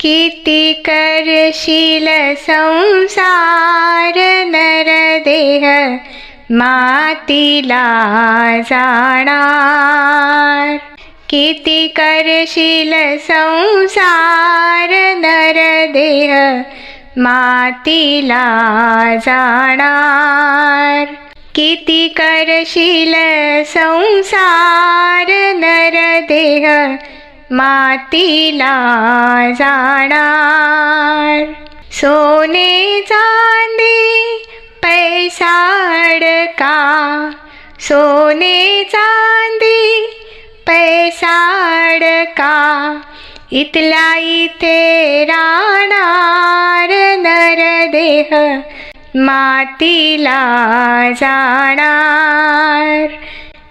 किती करशील संसार नरदेह मातीला जाणार. किती करशील संसार नरदेह मातीला जाणार. किती करशील संसार नरदेह मातीला जाणार. सोने चांदी पैसाड का सोने चांदी पैसाड का इथल्या इथे राहणार नरदेह मातीला जाणार.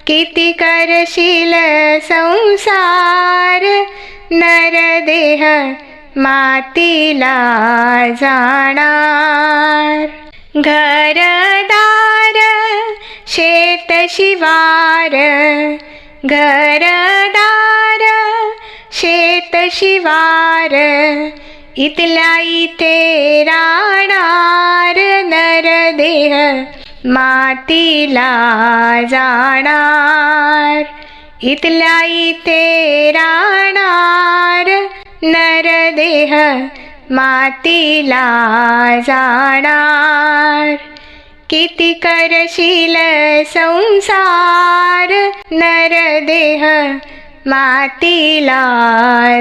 किती करशील संसार नरदेह मातीला जाणार. घरदार शेत शिवार घरदार शेत शिवार इथल्या इथे राहणार नरदेह मातीला जाणार इथल्या इथे राहणार. नरदेह मातीला जाणार. किती करशील संसार नरदेह मातीला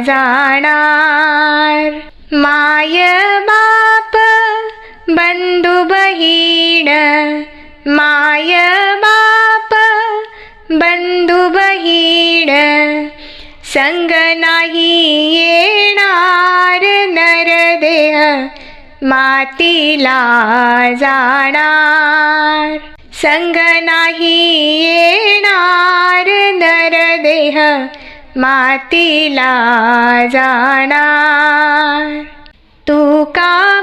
जाणार. माय बा बंधू बहीण माय बाप बंधु बहीण संग नाही येणार नरदेह मातीला जाणार. संग नाही येणार नरदेह मातीला जाणार. तू का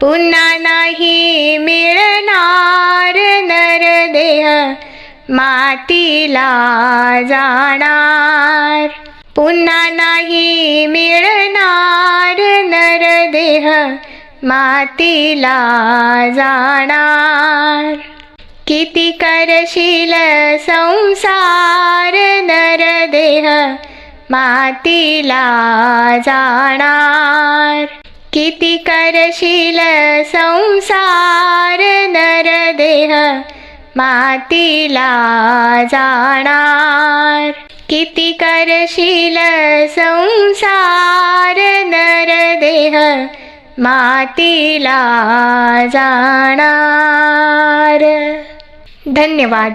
पुन्हा नाही मिळणार नरदेह मातीला जाणार. पुन्हा नाही मिळणार नरदेह मातीला जाणार. किती करशील संसार नरदेह मातीला जाणार. किती करशील संसार नरदेह मातीला जाणार. किती करशील संसार नरदेह मातीला जाणार. धन्यवाद.